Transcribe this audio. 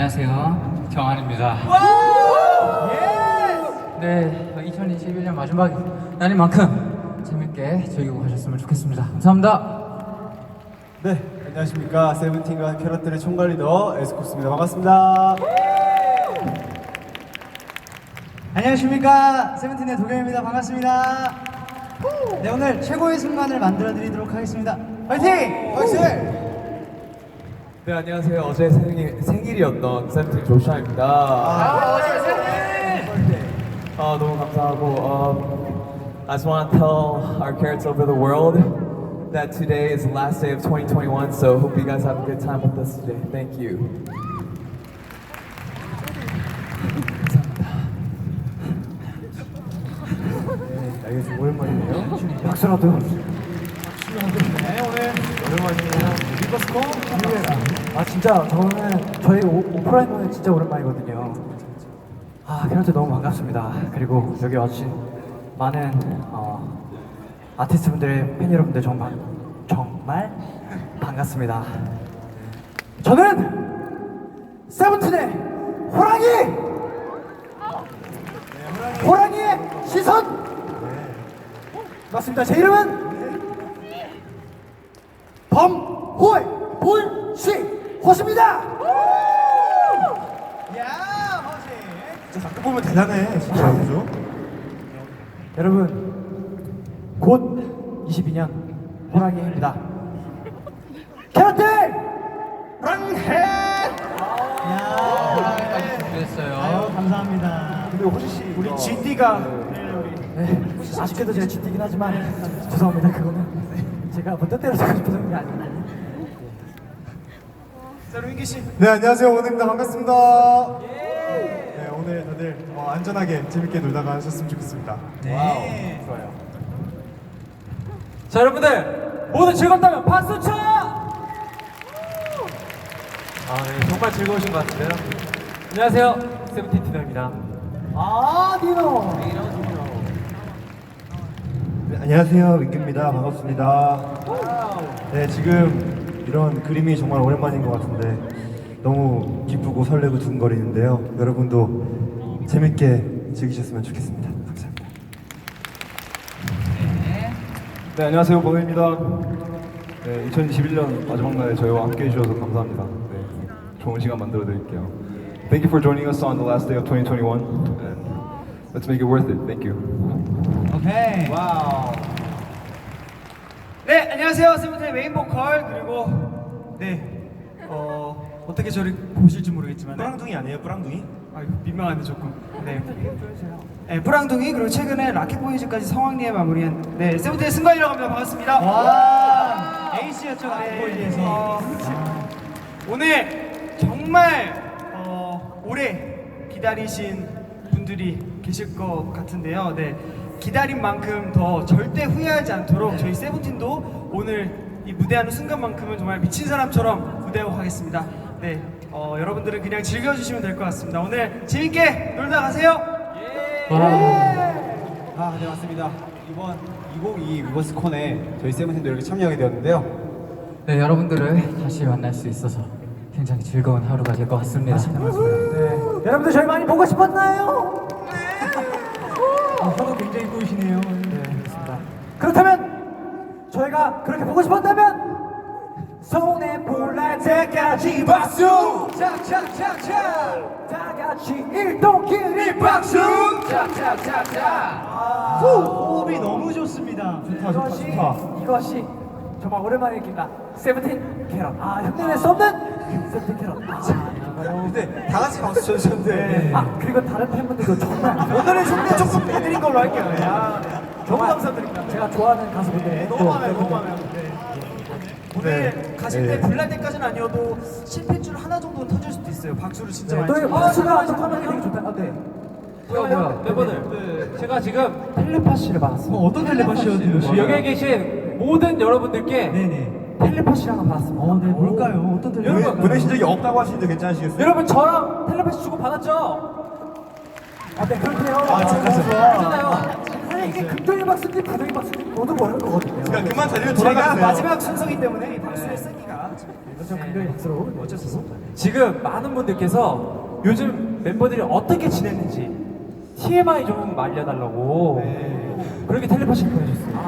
안녕하세요. 정한입니다. 네, 2021년 마지막 날인 만큼 재밌게 즐기고 가셨으면 좋겠습니다. 감사합니다. 네, 안녕하십니까. 세븐틴과 캐럿들의 총괄 리더 에스코스입니다. 반갑습니다. 안녕하십니까 세븐틴의 도겸입니다 반갑습니다 네 오늘 최고의 순간을 만들어 드리도록 하겠습니다 파이팅! 박수! 네 안녕하세요. 어제 생일, 생일이었던 세븐틴 조샤입니다. 아, 어제 생일! 아 너무 감사하고 um, I just want to tell our carrots over the world that today is the last day of 2021. So hope you guys have a good time with us today. Thank you. 아, 이게 좀 오랜만이네요. 박수라도 네, 오늘 오랜만이네요. 리버스코 아 진짜 저는 저희 오, 오프라인은 진짜 오랜만이거든요. 아 캐럿들 너무 반갑습니다. 그리고 여기 와주신 많은 어, 아티스트분들의 팬 여러분들 정말 정말 반갑습니다. 저는 세븐틴의 호랑이! 호랑이의 시선! 맞습니다. 제 이름은 범호의 볼시 호십니다. 야, 허지. 진짜 가끔 보면 대단해. 진짜 그죠? 여러분 곧 22년 호랑이입니다. 캐럿들 랑해. 준비했어요. 감사합니다. 근데 호시 씨, 우리 GD가 네, 아쉽게도 제가 지티긴 하지만 죄송합니다. 그거는 제가 뭐 뜻대로 하고 싶어서 게 아니에요. 자, 루인기 씨. 네, 안녕하세요. 오늘입니다. 반갑습니다. 네, 오늘 다들 어, 안전하게 재밌게 놀다가 하셨으면 좋겠습니다. 네. 좋아요. 자 여러분들 모두 즐겁다면 박수 쳐! 아, 네, 정말 즐거우신 것 같은데요. 안녕하세요, 세븐틴 티너입니다. 아 디노. 네, 안녕하세요. 민규입니다. 반갑습니다. 네, 지금 이런 그림이 정말 오랜만인 것 같은데 너무 기쁘고 설레고 두근거리는데요. 여러분도 재밌게 즐기셨으면 좋겠습니다. 감사합니다. 네 안녕하세요 범입니다. 네 2021년 마지막 날에 저희와 함께 해주셔서 감사합니다. 네 좋은 시간 만들어 드릴게요. Thank you for joining us on the last day of 2021 and let's make it worth it. Thank you. 와우. 네, 안녕하세요. 세븐틴의 메인 보컬 그리고 네, 어 어떻게 저를 보실지 모르겠지만 네. 뿌랑둥이 아니에요? 뿌랑둥이? 아유 민망한데 조금. 네. 네, 뿌랑둥이 그리고 최근에 라켓보이즈까지 성황리에 마무리한 네 세븐틴의 승관이라고 합니다. 반갑습니다. 와 에이스였죠 라이브에서. 어, 오늘 정말 어, 오래 기다리신 분들이 계실 것 같은데요. 네, 기다린 만큼 더 절대 후회하지 않도록 저희 세븐틴도 오늘 이 무대하는 순간만큼은 정말 미친 사람처럼 무대하고 가겠습니다. 네, 어, 여러분들은 그냥 즐겨주시면 될 것 같습니다. 오늘 재밌게 놀다 가세요. 아, 네 맞습니다. 이번 2022 위버스콘에 저희 세븐틴도 이렇게 참여하게 되었는데요. 네, 여러분들을 다시 만날 수 있어서 굉장히 즐거운 하루가 될 것 같습니다. 네. 여러분들 저희 많이 보고 싶었나요? 네. 혀도 굉장히 꼬이시네요. 네, 그렇습니다. 그렇다면 저희가 그렇게 보고 싶었다면 손에 불날 때까지 박수! 짝짝짝짝! 다 같이 일동끼리 박수! 짝짝짝짝! 호흡이 너무 좋습니다. 좋다, 좋다, 이것이, 좋다. 이것이 정말 오랜만입니다. 세븐틴 캐럿. 아, 흉내낼 수 없는 세븐틴 캐럿. 아. 근데 다 같이 박수 쳐주셨는데 아 그리고 다른 팬분들도 정말 오늘은 흉내 조금 빼드린 걸로 할게요. 네. 아, 네. 너무 감사드립니다. 제가 좋아하는 가수분들의 너무 또 많아요, 너무 많아요. 오늘 네. 가실 때 네. 불날 때까지는 아니어도 실패줄 하나 정도는 터질 수도 있어요. 박수를 진짜 네, 많이 또 치고. 박수가 터지면 되게 좋다. 아, 네. 뭐야, 뭐야, 멤버들. 제가 지금 텔레파시를 받았어요. 어떤 텔레파시요, 디노 여기에 계신 모든 여러분들께 네네. 텔레파시를 하나 받았습니다. 어, 네, 뭘까요? 어떤 텔레파시? 보내- 보내신 적이 없다고 하시는데 괜찮으시겠어요? 여러분 저랑 텔레파시 주고 받았죠? 아, 네, 그렇대요. 아, 진짜 알잖아요. 사실 이게 긍정의 박수인지 부정의 박수인지 모두 모르는 거거든요. 그러니까 그만 자리로 돌아가세요. 마지막 순서기 때문에 이 박수의 세기가 좀 굉장히 박수로 어쩔 수 없어. 지금 많은 분들께서 요즘 멤버들이 어떻게 지냈는지 TMI 좀 알려달라고 그렇게 텔레파시를 보내줬어요.